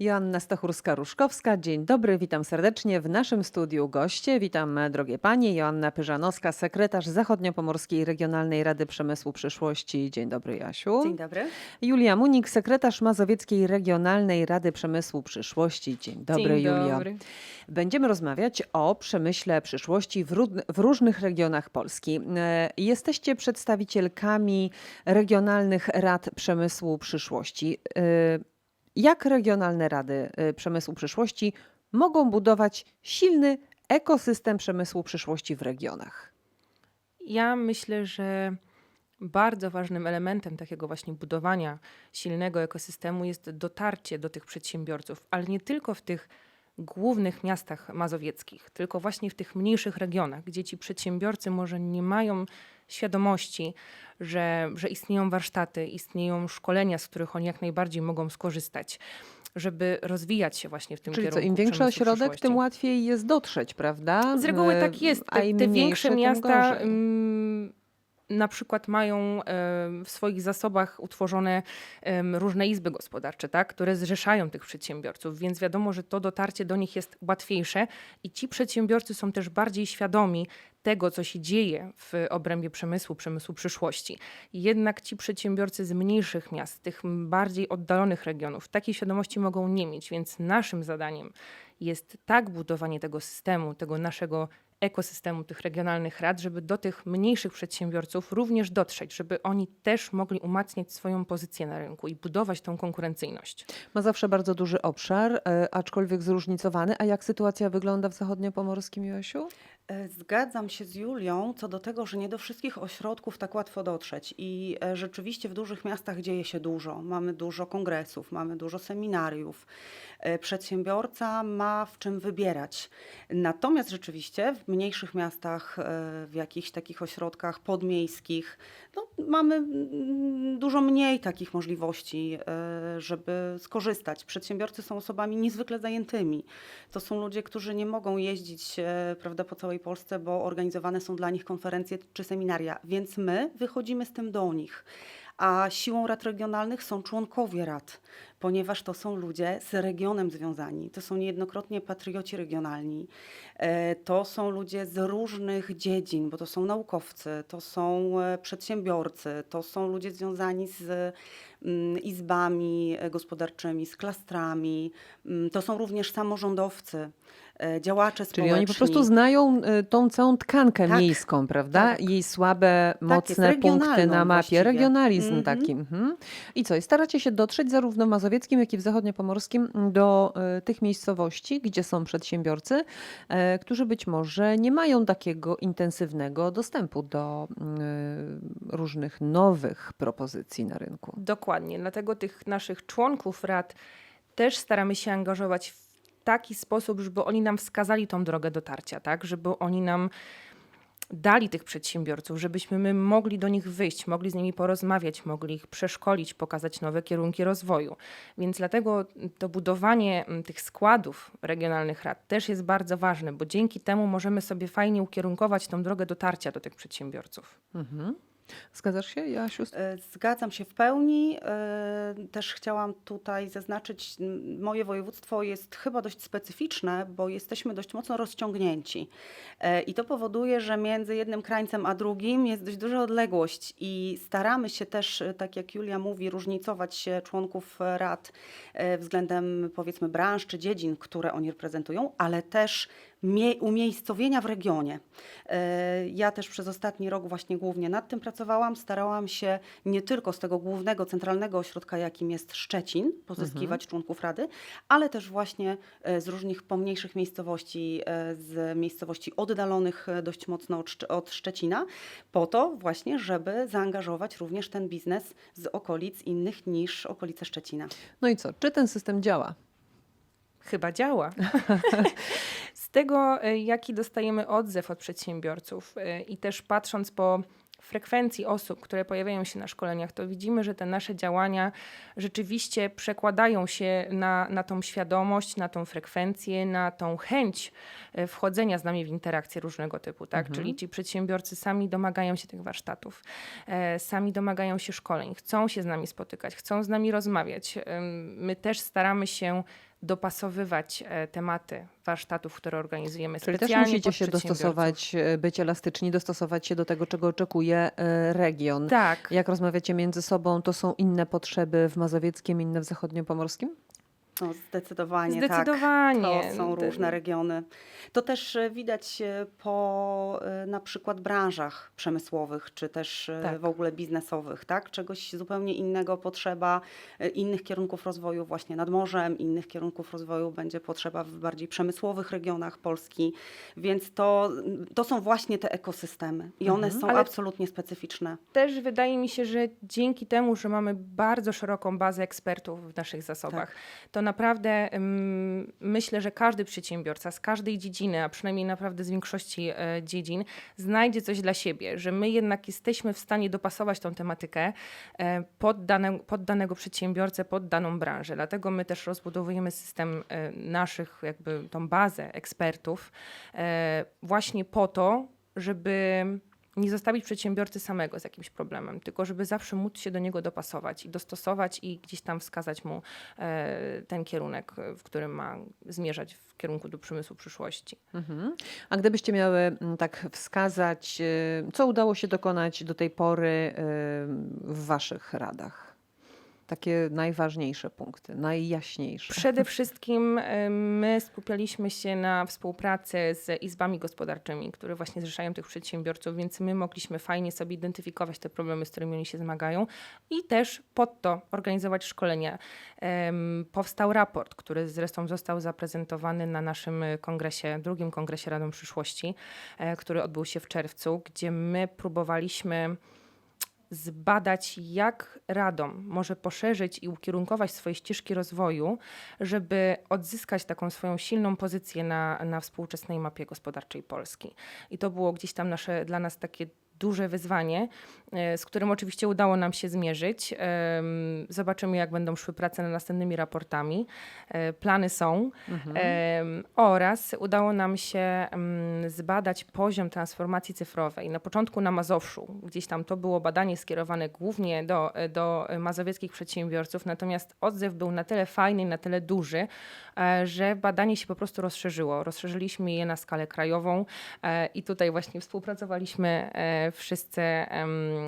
Joanna Stachurska-Ruszkowska, dzień dobry, witam serdecznie w naszym studiu goście. Witam e, drogie panie, Joanna Pyżanowska, sekretarz Zachodniopomorskiej Regionalnej Rady Przemysłu Przyszłości. Dzień dobry Jasiu. Dzień dobry. Julia Munik, sekretarz Mazowieckiej Regionalnej Rady Przemysłu Przyszłości. Dzień dobry Dzień Julio. dobry. Będziemy rozmawiać o przemyśle przyszłości w, w różnych regionach Polski. E, Jesteście przedstawicielkami regionalnych rad przemysłu przyszłości. Jak regionalne rady e, przemysłu przyszłości mogą budować silny ekosystem przemysłu przyszłości w regionach? Ja myślę, że bardzo ważnym elementem takiego właśnie budowania silnego ekosystemu jest dotarcie do tych przedsiębiorców, ale nie tylko w tych głównych miastach mazowieckich, tylko właśnie w tych mniejszych regionach, gdzie ci przedsiębiorcy może nie mają świadomości, że, że istnieją warsztaty, istnieją szkolenia, z których oni jak najbardziej mogą skorzystać, żeby rozwijać się właśnie w tym Czyli co, kierunku. im większy ośrodek, tym łatwiej jest dotrzeć, prawda? Z reguły E, tak jest. Te, te większe miasta na przykład mają w swoich zasobach utworzone różne izby gospodarcze, tak, które zrzeszają tych przedsiębiorców, więc wiadomo, że to dotarcie do nich jest łatwiejsze i ci przedsiębiorcy są też bardziej świadomi tego, co się dzieje w obrębie przemysłu, przemysłu przyszłości. Jednak ci przedsiębiorcy z mniejszych miast, tych bardziej oddalonych regionów, takiej świadomości mogą nie mieć, więc naszym zadaniem jest tak budowanie tego systemu, tego naszego ekosystemu tych regionalnych rad, żeby do tych mniejszych przedsiębiorców również dotrzeć, żeby oni też mogli umacniać swoją pozycję na rynku i budować tą konkurencyjność. Ma zawsze bardzo duży obszar, e, aczkolwiek zróżnicowany. A jak sytuacja wygląda w zachodniopomorskim, Josiu? E, Zgadzam się z Julią co do tego, że nie do wszystkich ośrodków tak łatwo dotrzeć. I e, rzeczywiście w dużych miastach dzieje się dużo. Mamy dużo kongresów, mamy dużo seminariów. E, Przedsiębiorca ma w czym wybierać. Natomiast rzeczywiście w mniejszych miastach, w jakichś takich ośrodkach podmiejskich, no, mamy dużo mniej takich możliwości, żeby skorzystać. Przedsiębiorcy są osobami niezwykle zajętymi. To są ludzie, którzy nie mogą jeździć prawda, po całej Polsce, bo organizowane są dla nich konferencje czy seminaria, więc my wychodzimy z tym do nich. A siłą rad regionalnych są członkowie rad, ponieważ to są ludzie z regionem związani. To są niejednokrotnie patrioci regionalni. E, To są ludzie z różnych dziedzin, bo to są naukowcy, to są e, przedsiębiorcy, to są ludzie związani z mm, izbami e, gospodarczymi, z klastrami. Mm, To są również samorządowcy, e, działacze Czyli społeczni. oni po prostu znają e, tą całą tkankę Tak, miejską, prawda? tak. Jej słabe, jest, mocne punkty na mapie. właściwie. Regionalizm Mhm. taki. Mhm. I co? I staracie się dotrzeć zarówno w mazowieckim, jak i w zachodniopomorskim do e, tych miejscowości, gdzie są przedsiębiorcy, którzy być może nie mają takiego intensywnego dostępu do mm, różnych nowych propozycji na rynku. Dokładnie, dlatego tych naszych członków rad też staramy się angażować w taki sposób, żeby oni nam wskazali tą drogę dotarcia, tak? Żeby oni nam dali tych przedsiębiorców, żebyśmy my mogli do nich wyjść, mogli z nimi porozmawiać, mogli ich przeszkolić, pokazać nowe kierunki rozwoju. Więc dlatego to budowanie mm, tych składów regionalnych rad też jest bardzo ważne, bo dzięki temu możemy sobie fajnie ukierunkować tą drogę dotarcia do tych przedsiębiorców. Mhm. Zgadzasz się, Jasiu? E, Zgadzam się w pełni. E, Też chciałam tutaj zaznaczyć, moje województwo jest chyba dość specyficzne, bo jesteśmy dość mocno rozciągnięci. E, I to powoduje, że między jednym krańcem a drugim jest dość duża odległość i staramy się też, tak jak Julia mówi, różnicować się członków rad względem powiedzmy branż czy dziedzin, które oni reprezentują, ale też umiejscowienia w regionie. E, Ja też przez ostatni rok właśnie głównie nad tym pracowałam. Starałam się nie tylko z tego głównego, centralnego ośrodka, jakim jest Szczecin, pozyskiwać członków rady, ale też właśnie e, z różnych pomniejszych miejscowości, e, z miejscowości oddalonych dość mocno od Szczecina, po to właśnie, żeby zaangażować również ten biznes z okolic innych niż okolice Szczecina. No i co? Czy ten system działa? Chyba działa. Tego, e, jaki dostajemy odzew od przedsiębiorców e, i też patrząc po frekwencji osób, które pojawiają się na szkoleniach, to widzimy, że te nasze działania rzeczywiście przekładają się na, na tą świadomość, na tą frekwencję, na tą chęć e, wchodzenia z nami w interakcje różnego typu, tak? Czyli ci przedsiębiorcy sami domagają się tych warsztatów, e, sami domagają się szkoleń, chcą się z nami spotykać, chcą z nami rozmawiać. My też staramy się dopasowywać e, tematy warsztatów, które organizujemy Czyli też specjalnie musicie pod się przedsiębiorców. dostosować, e, być elastyczni, dostosować się do tego, czego oczekuje e, region. Tak. Jak rozmawiacie między sobą, to są inne potrzeby w Mazowieckim, inne w Zachodniopomorskim? No, zdecydowanie, Zdecydowanie. tak. To są różne regiony. To też e, widać e, po e, na przykład branżach przemysłowych, czy też Tak. w ogóle biznesowych, tak? Czegoś zupełnie innego potrzeba, innych kierunków rozwoju właśnie nad morzem, innych kierunków rozwoju będzie potrzeba w bardziej przemysłowych regionach Polski, więc to, to są właśnie te ekosystemy i one są Ale- absolutnie specyficzne. Też wydaje mi się, że dzięki temu, że mamy bardzo szeroką bazę ekspertów w naszych zasobach, to naprawdę myślę, że każdy przedsiębiorca z każdej dziedziny, a przynajmniej naprawdę z większości e, dziedzin, znajdzie coś dla siebie, że my jednak jesteśmy w stanie dopasować tą tematykę e, pod, dane, pod danego przedsiębiorcę, pod daną branżę. Dlatego my też rozbudowujemy system e, naszych, jakby tą bazę ekspertów, właśnie po to, żeby nie zostawić przedsiębiorcy samego z jakimś problemem, tylko żeby zawsze móc się do niego dopasować i dostosować i gdzieś tam wskazać mu e, ten kierunek, w którym ma zmierzać w kierunku do przemysłu przyszłości. Mhm. A gdybyście miały mm, tak wskazać, e, co udało się dokonać do tej pory e, w waszych radach? Takie najważniejsze punkty, najjaśniejsze. Przede wszystkim my skupialiśmy się na współpracy z izbami gospodarczymi, które właśnie zrzeszają tych przedsiębiorców, więc my mogliśmy fajnie sobie identyfikować te problemy, z którymi oni się zmagają i też pod to organizować szkolenia. Powstał raport, który zresztą został zaprezentowany na naszym kongresie, drugim kongresie Radą Przyszłości, e, który odbył się w czerwcu, gdzie my próbowaliśmy zbadać, jak Radom może poszerzyć i ukierunkować swoje ścieżki rozwoju, żeby odzyskać taką swoją silną pozycję na, na współczesnej mapie gospodarczej Polski. I to było gdzieś tam nasze, dla nas takie duże wyzwanie, e, z którym oczywiście udało nam się zmierzyć. Zobaczymy, jak będą szły prace nad następnymi raportami. E, Plany są. Em, Oraz udało nam się zbadać poziom transformacji cyfrowej. Na początku na Mazowszu, gdzieś tam to było badanie skierowane głównie do, do mazowieckich przedsiębiorców, natomiast odzew był na tyle fajny, i na tyle duży, e, że badanie się po prostu rozszerzyło. Rozszerzyliśmy je na skalę krajową e, i tutaj właśnie współpracowaliśmy e, wszyscy,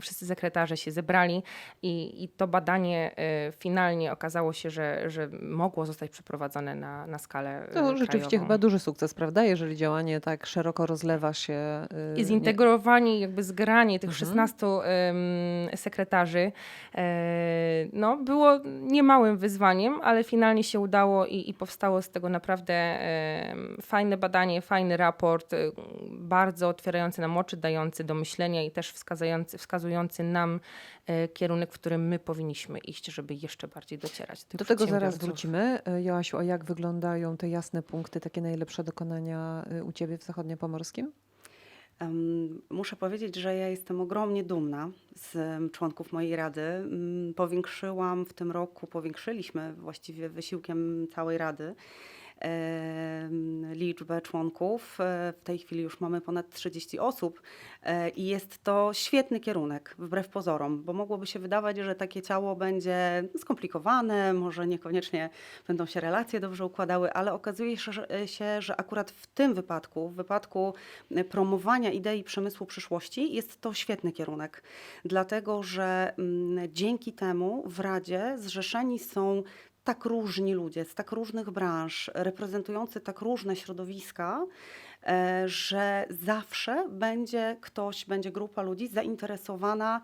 wszyscy sekretarze się zebrali i, i to badanie e, finalnie okazało się, że, że mogło zostać przeprowadzone na, na skalę e, To rzeczywiście krajową. chyba duży sukces, prawda? Jeżeli działanie tak szeroko rozlewa się. e, I nie- zintegrowanie, jakby zgranie tych Mhm. 16 em, sekretarzy e, no, było niemałym wyzwaniem, ale finalnie się udało i, i powstało z tego naprawdę fajne badanie, fajny raport, bardzo otwierający nam oczy, dający do myślenia i też wskazujący, wskazujący nam e, kierunek, w którym my powinniśmy iść, żeby jeszcze bardziej docierać do tych Do tego zaraz wrócimy. E, Joasiu, a jak wyglądają te jasne punkty, takie najlepsze dokonania e, u Ciebie w Zachodniopomorskim? Muszę powiedzieć, że ja jestem ogromnie dumna z członków mojej rady. Powiększyłam w tym roku, powiększyliśmy właściwie wysiłkiem całej rady liczbę członków. E, W tej chwili już mamy ponad 30 osób e, i jest to świetny kierunek, wbrew pozorom, bo mogłoby się wydawać, że takie ciało będzie skomplikowane, może niekoniecznie będą się relacje dobrze układały, ale okazuje się, że, że akurat w tym wypadku, w wypadku e, promowania idei przemysłu przyszłości, jest to świetny kierunek, dlatego że mm, dzięki temu w Radzie zrzeszeni są tak różni ludzie z tak różnych branż, reprezentujący tak różne środowiska, e, że zawsze będzie ktoś, będzie grupa ludzi zainteresowana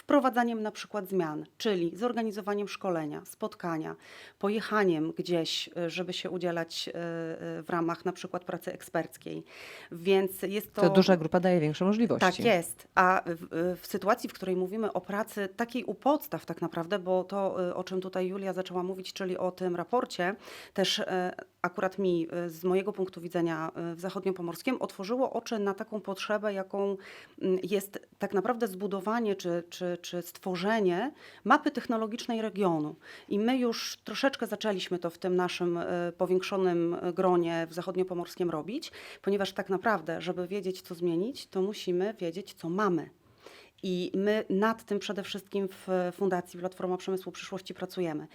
wprowadzaniem na przykład zmian, czyli zorganizowaniem szkolenia, spotkania, pojechaniem gdzieś, e, żeby się udzielać e, e, w ramach na przykład pracy eksperckiej. Więc jest to... To duża grupa daje większe możliwości. Tak jest. A w, w sytuacji, w której mówimy o pracy takiej u podstaw tak naprawdę, bo to, o czym tutaj Julia zaczęła mówić, czyli o tym raporcie, też akurat mi z mojego punktu widzenia w Zachodniopomorskim otworzyło oczy na taką potrzebę, jaką mm, jest tak naprawdę zbudowanie czy, czy, czy stworzenie mapy technologicznej regionu. I my już troszeczkę zaczęliśmy to w tym naszym y, powiększonym gronie w Zachodniopomorskim robić, ponieważ tak naprawdę, żeby wiedzieć, co zmienić, to musimy wiedzieć, co mamy. I my nad tym przede wszystkim w Fundacji Platforma Przemysłu Przyszłości pracujemy.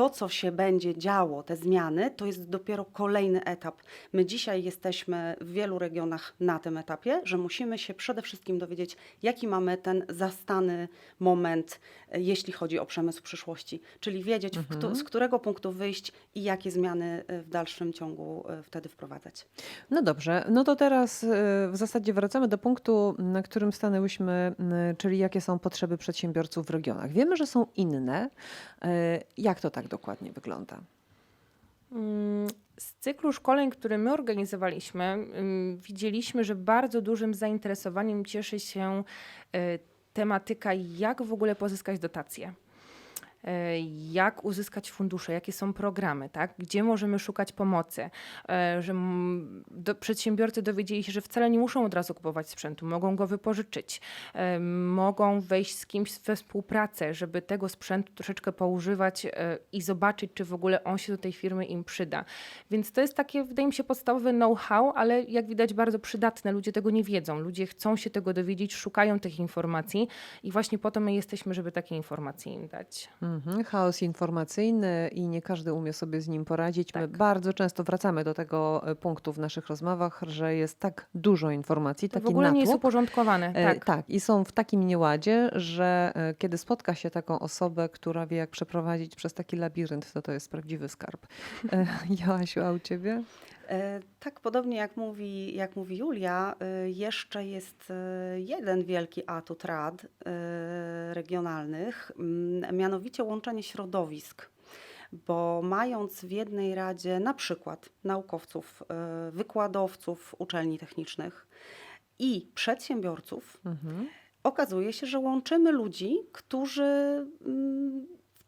To, co się będzie działo, te zmiany, to jest dopiero kolejny etap. My dzisiaj jesteśmy w wielu regionach na tym etapie, że musimy się przede wszystkim dowiedzieć, jaki mamy ten zastany moment, e, jeśli chodzi o przemysł przyszłości, czyli wiedzieć, w kto, z którego punktu wyjść i jakie zmiany e, w dalszym ciągu e, wtedy wprowadzać. No dobrze, no to teraz w zasadzie wracamy do punktu, na którym stanęłyśmy, czyli jakie są potrzeby przedsiębiorców w regionach. Wiemy, że są inne. Jak to tak dokładnie wygląda? Mm, Z cyklu szkoleń, który my organizowaliśmy, ym, widzieliśmy, że bardzo dużym zainteresowaniem cieszy się y, tematyka, jak w ogóle pozyskać dotacje. Y, Jak uzyskać fundusze, jakie są programy, tak? gdzie możemy szukać pomocy, y, że do, przedsiębiorcy dowiedzieli się, że wcale nie muszą od razu kupować sprzętu, mogą go wypożyczyć, y, mogą wejść z kimś we współpracę, żeby tego sprzętu troszeczkę poużywać i zobaczyć, czy w ogóle on się do tej firmy im przyda. Więc to jest takie, wydaje mi się, podstawowe know-how, ale jak widać bardzo przydatne. Ludzie tego nie wiedzą, ludzie chcą się tego dowiedzieć, szukają tych informacji i właśnie po to my jesteśmy, żeby takie informacje im dać. Mhm, chaos informacyjny i nie każdy umie sobie z nim poradzić. My Tak. bardzo często wracamy do tego e, punktu w naszych rozmowach, że jest tak dużo informacji, To taki w ogóle nie jest natłok. uporządkowane. E, Tak. tak, i są w takim nieładzie, że e, kiedy spotka się taką osobę, która wie, jak przeprowadzić przez taki labirynt, to to jest prawdziwy skarb. E, Joasiu, a u ciebie? E, Tak, podobnie jak mówi, jak mówi Julia, e, jeszcze jest e, jeden wielki atut rad regionalnych, mianowicie łączenie środowisk. Bo mając w jednej radzie na przykład naukowców, wykładowców uczelni technicznych i przedsiębiorców, Mhm. okazuje się, że łączymy ludzi, którzy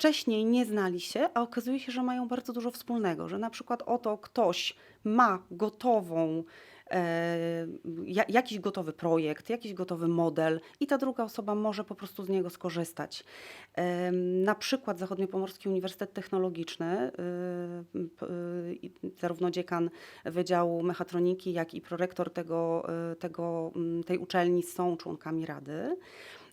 wcześniej nie znali się, a okazuje się, że mają bardzo dużo wspólnego, że na przykład oto ktoś ma gotową, e, ja, jakiś gotowy projekt, jakiś gotowy model i ta druga osoba może po prostu z niego skorzystać. Em, Na przykład Zachodniopomorski Uniwersytet Technologiczny, i zarówno dziekan Wydziału Mechatroniki, jak i prorektor tego, tego, tej uczelni są członkami rady.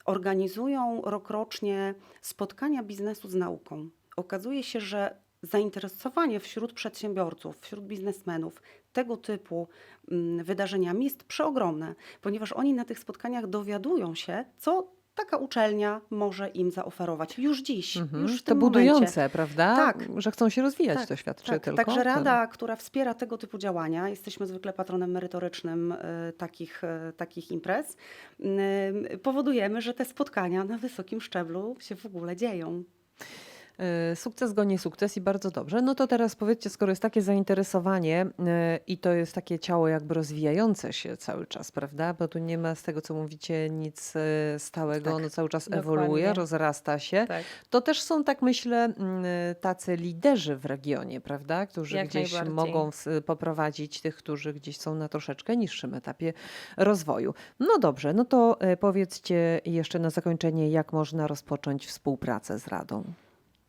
Organizują rokrocznie spotkania biznesu z nauką. Okazuje się, że zainteresowanie wśród przedsiębiorców, wśród biznesmenów tego typu mm, wydarzeniami jest przeogromne, ponieważ oni na tych spotkaniach dowiadują się, co taka uczelnia może im zaoferować już dziś, Mhm. już w to tym momencie. budujące, prawda? Tak. Że chcą się rozwijać, Tak, to świadczy Tak, tylko. także rada, która wspiera tego typu działania, jesteśmy zwykle patronem merytorycznym e, takich, e, takich imprez, powodujemy, że te spotkania na wysokim szczeblu się w ogóle dzieją. E, Sukces goni sukces i bardzo dobrze. No to teraz powiedzcie, skoro jest takie zainteresowanie e, i to jest takie ciało jakby rozwijające się cały czas, prawda? Bo tu nie ma z tego, co mówicie, nic e, stałego, Tak, ono cały czas dokładnie. ewoluuje, rozrasta się. Tak. To też są, tak myślę, mm, tacy liderzy w regionie, prawda? Którzy Jak gdzieś mogą poprowadzić tych, którzy gdzieś są na troszeczkę niższym etapie rozwoju. No dobrze, no to powiedzcie jeszcze na zakończenie, jak można rozpocząć współpracę z Radą.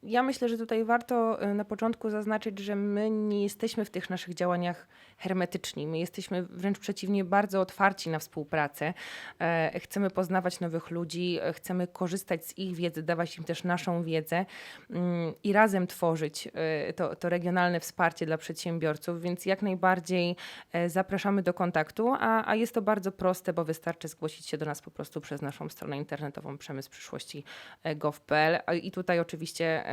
Ja myślę, że tutaj warto y, na początku zaznaczyć, że my nie jesteśmy w tych naszych działaniach hermetyczni. My jesteśmy wręcz przeciwnie, bardzo otwarci na współpracę. E, Chcemy poznawać nowych ludzi, e, chcemy korzystać z ich wiedzy, dawać im też naszą wiedzę mm, i razem tworzyć e, to, to regionalne wsparcie dla przedsiębiorców, więc jak najbardziej zapraszamy do kontaktu, a, a jest to bardzo proste, bo wystarczy zgłosić się do nas po prostu przez naszą stronę internetową przemysł przyszłości gov.pl A i tutaj oczywiście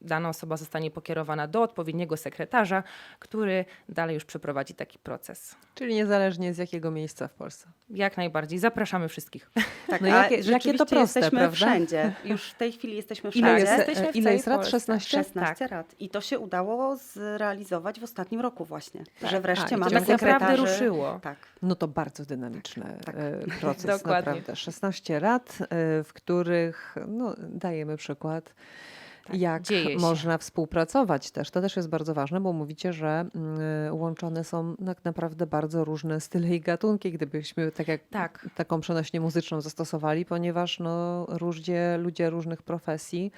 dana osoba zostanie pokierowana do odpowiedniego sekretarza, który dalej już przeprowadzi taki proces. Czyli niezależnie z jakiego miejsca w Polsce. Jak najbardziej. Zapraszamy wszystkich. Tak, No jakie- jakie to proste, jesteśmy prawda? wszędzie. Już w tej chwili jesteśmy Ile wszędzie. jest, jesteśmy e, w ile jest rad? Polsce. 16? 16 Tak. rad. I to się udało zrealizować w ostatnim roku właśnie. Tak. Że wreszcie to mamy tak naprawdę ruszyło. Tak. No to bardzo dynamiczny Tak. e, proces, Dokładnie. naprawdę. 16 rad, e, w których no, dajemy przykład, Tak, jak można współpracować też. To też jest bardzo ważne, bo mówicie, że mm, łączone są tak naprawdę bardzo różne style i gatunki, gdybyśmy tak jak Tak. taką przenośnie muzyczną zastosowali, ponieważ no, różnie ludzie różnych profesji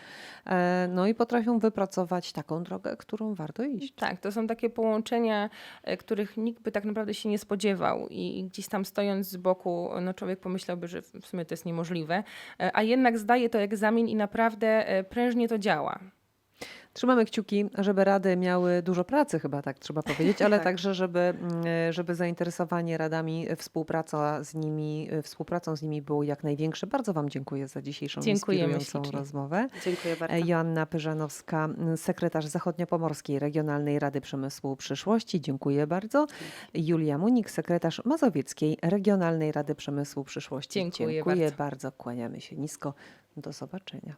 e, no i potrafią wypracować taką drogę, którą warto iść. Tak, to są takie połączenia, e, których nikt by tak naprawdę się nie spodziewał i gdzieś tam stojąc z boku, no człowiek pomyślałby, że w sumie to jest niemożliwe, e, a jednak zdaje to egzamin i naprawdę prężnie to działa. Trzymamy kciuki, żeby rady miały dużo pracy, chyba tak trzeba powiedzieć, ale Tak. także, żeby, mm, żeby zainteresowanie radami, współpraca z nimi, współpracą z nimi było jak największe. Bardzo Wam dziękuję za dzisiejszą Dziękujemy inspirującą ślicznie. rozmowę. Dziękuję bardzo. Joanna Pyżanowska, sekretarz Zachodniopomorskiej Regionalnej Rady Przemysłu Przyszłości. Dziękuję bardzo. Julia Munik, sekretarz Mazowieckiej Regionalnej Rady Przemysłu Przyszłości. Dziękuję Dziękuję bardzo. bardzo. Kłaniamy się nisko. Do zobaczenia.